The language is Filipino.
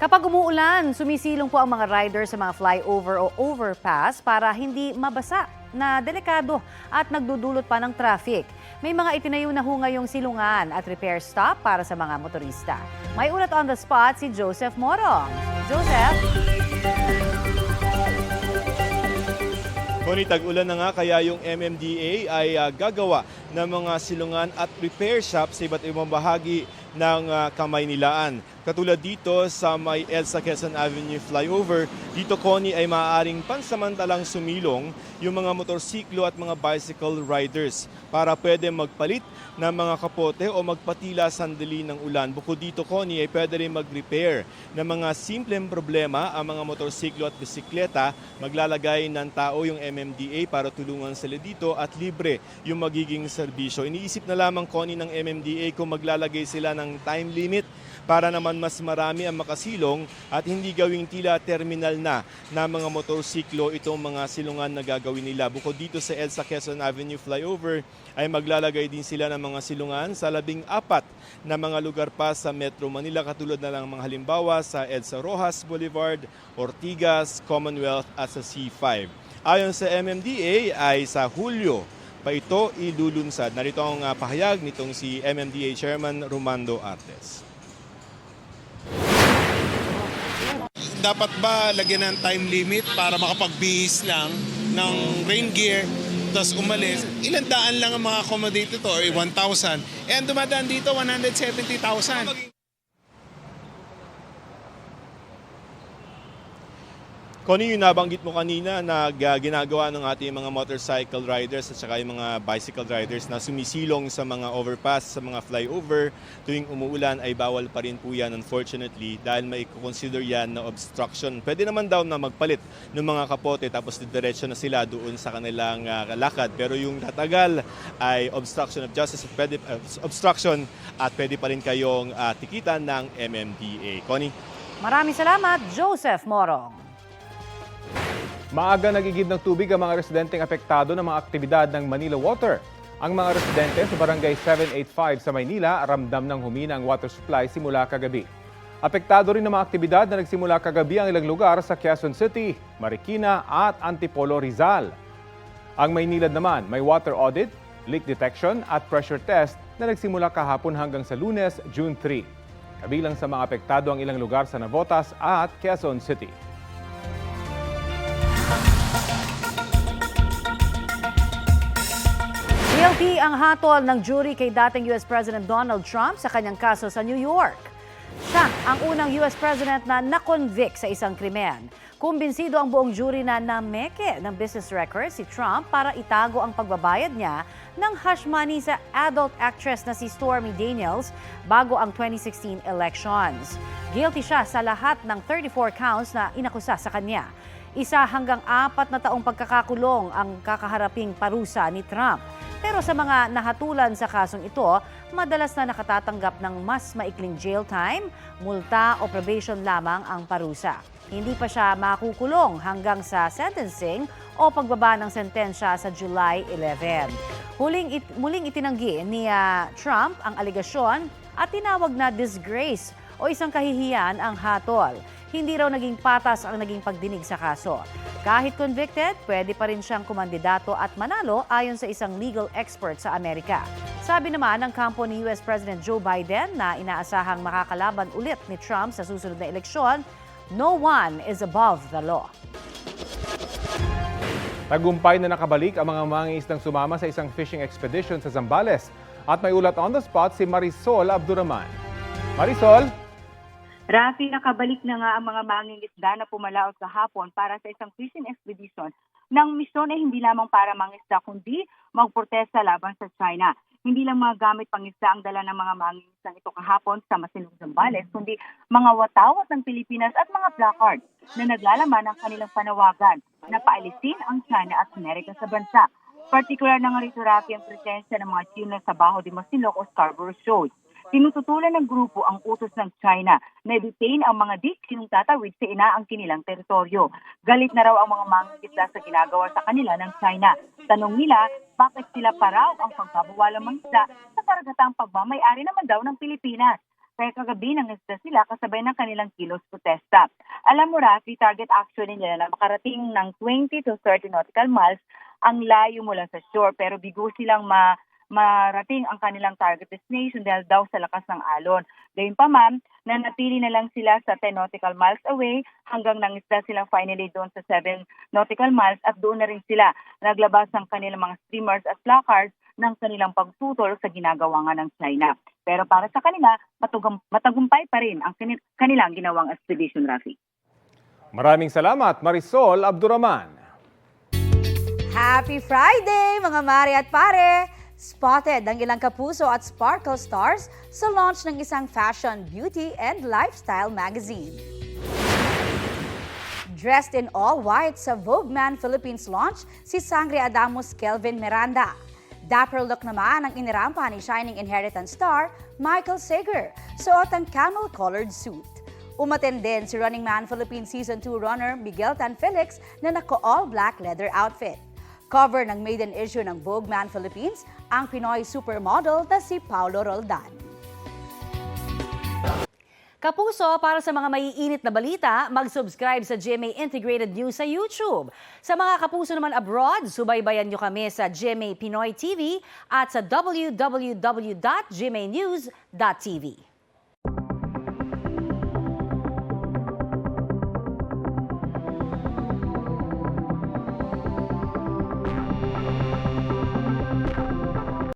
Kapag umuulan, sumisilong po ang mga rider sa mga flyover o overpass para hindi mabasa na delikado at nagdudulot pa ng traffic. May mga itinayo na ho ngayong silungan at repair stop para sa mga motorista. May ulat on the spot si Joseph Morong. Joseph? Kuni tag-ulan na nga kaya yung MMDA ay ah, gagawa ng mga silungan at repair shop sa iba't ibang bahagi ng ah, Kamaynilaan. Katulad dito sa may Elsa Quezon Avenue flyover, dito Connie ay maaaring pansamantalang sumilong yung mga motorsiklo at mga bicycle riders para pwede magpalit ng mga kapote o magpatila sandali ng ulan. Bukod dito Connie ay pwede rin mag-repair ng mga simpleng problema ang mga motorsiklo at bisikleta. Maglalagay ng tao yung MMDA para tulungan sila dito at libre yung magiging serbisyo. Iniisip na lamang Connie ng MMDA kung maglalagay sila ng time limit para naman mas marami ang makasilong at hindi gawing tila terminal na na mga motorsiklo itong mga silungan na gagawin nila. Bukod dito sa EDSA Quezon Avenue flyover ay maglalagay din sila ng mga silungan sa labing apat na mga lugar pa sa Metro Manila katulad na lang mga halimbawa sa EDSA Rojas Boulevard, Ortigas, Commonwealth at sa C5. Ayon sa MMDA ay sa Hulyo pa ito ilulunsad. Narito ang ah, pahayag nitong si MMDA Chairman Romando Artes. dapat ba lagyan ng time limit para makapagbihis lang ng rain gear tapos umalis, ilan daan lang ang mga accommodated to or 1,000. Eh, ang dumadaan dito, 170,000. Connie, yung nabanggit mo kanina na ga- ginagawa ng ating mga motorcycle riders at saka yung mga bicycle riders na sumisilong sa mga overpass, sa mga flyover, tuwing umuulan ay bawal pa rin po yan unfortunately dahil may consider yan na obstruction. Pwede naman daw na magpalit ng mga kapote tapos didiretso na sila doon sa kanilang ah, lakad. Pero yung tatagal ay obstruction of justice, pwede, ah, obstruction at pwede pa rin kayong ah, tikitan ng MMDA. Connie? Maraming salamat, Joseph Morong. Maaga nagigib ng tubig ang mga residenteng apektado ng mga aktibidad ng Manila Water. Ang mga residente sa Barangay 785 sa Maynila ramdam ng humina ang water supply simula kagabi. Apektado rin ng mga aktibidad na nagsimula kagabi ang ilang lugar sa Quezon City, Marikina at Antipolo Rizal. Ang Maynilad naman may water audit, leak detection at pressure test na nagsimula kahapon hanggang sa lunes, June 3. Kabilang sa mga apektado ang ilang lugar sa Navotas at Quezon City. Guilty ang hatol ng jury kay dating US President Donald Trump sa kanyang kaso sa New York. Siya ang unang US President na nakonvict sa isang krimen. Kumbinsido ang buong jury na nameke ng business record si Trump para itago ang pagbabayad niya ng hush money sa adult actress na si Stormy Daniels bago ang 2016 elections. Guilty siya sa lahat ng 34 counts na inakusa sa kanya. Isa hanggang apat na taong pagkakakulong ang kakaharaping parusa ni Trump. Pero sa mga nahatulan sa kasong ito, madalas na nakatatanggap ng mas maikling jail time, multa o probation lamang ang parusa. Hindi pa siya makukulong hanggang sa sentencing o pagbaba ng sentensya sa July 11. Huling it, muling itinanggi ni ah, Trump ang aligasyon at tinawag na disgrace o isang kahihiyan ang hatol. Hindi raw naging patas ang naging pagdinig sa kaso. Kahit convicted, pwede pa rin siyang kumandidato at manalo ayon sa isang legal expert sa Amerika. Sabi naman ng kampo ni US President Joe Biden na inaasahang makakalaban ulit ni Trump sa susunod na eleksyon, no one is above the law. Tagumpay na nakabalik ang mga mangingisdang sumama sa isang fishing expedition sa Zambales. At may ulat on the spot si Marisol Abduraman. Marisol, Rafi, nakabalik na nga ang mga mangingisda na pumalaot kahapon para sa isang fishing expedition ng misyon ay hindi lamang para mangisda kundi magprotesta laban sa China. Hindi lang mga gamit pangisda ang dala ng mga mangingisdang ito kahapon sa Masinong Zambales, kundi mga watawat ng Pilipinas at mga placard na naglalaman ng kanilang panawagan na paalisin ang China at Amerika sa bansa. Partikular na nga rito, Rafi, ang presensya ng mga tuna sa Baho de Masinloc o Scarborough Shoals. Tinututulan ng grupo ang utos ng China na detain ang mga di sinong tatawid sa inaang kinilang teritoryo. Galit na raw ang mga mangingisda sa ginagawa sa kanila ng China. Tanong nila, bakit sila pa raw ang pagbabawalang mangisda sa karagatang pagmamayari naman daw ng Pilipinas? Kaya kagabi nangisda sila kasabay ng kanilang kilos protesta. Alam mo Rafi, target actually nila na makarating ng 20 to 30 nautical miles ang layo mula sa shore pero bigo silang ma marating ang kanilang target destination dahil daw sa lakas ng alon. Gayun pa ma'am, nanatili na lang sila sa 10 nautical miles away hanggang nangisda sila finally doon sa 7 nautical miles at doon na rin sila naglabas ng kanilang mga streamers at placards ng kanilang pagtutol sa ginagawa nga ng China. Pero para sa kanila, matugam, matagumpay pa rin ang kani- kanilang ginawang expedition, Rafi. Maraming salamat, Marisol Abduraman. Happy Friday, mga mare at pare! Spotted ang ilang kapuso at sparkle stars sa launch ng isang fashion, beauty, and lifestyle magazine. Dressed in all white sa Vogue Man Philippines launch, si Sangre Adamus Kelvin Miranda. Dapper look naman ang inirampa ni Shining Inheritance star Michael Sager, suot ang camel-colored suit. Umaten din si Running Man Philippines Season 2 runner Miguel Tan Felix na naka-all black leather outfit. Cover ng maiden issue ng Vogue Man Philippines ang Pinoy supermodel na si Paulo Roldan. Kapuso, para sa mga maiinit na balita, mag-subscribe sa GMA Integrated News sa YouTube. Sa mga kapuso naman abroad, subaybayan nyo kami sa GMA Pinoy TV at sa www.gmanews.tv.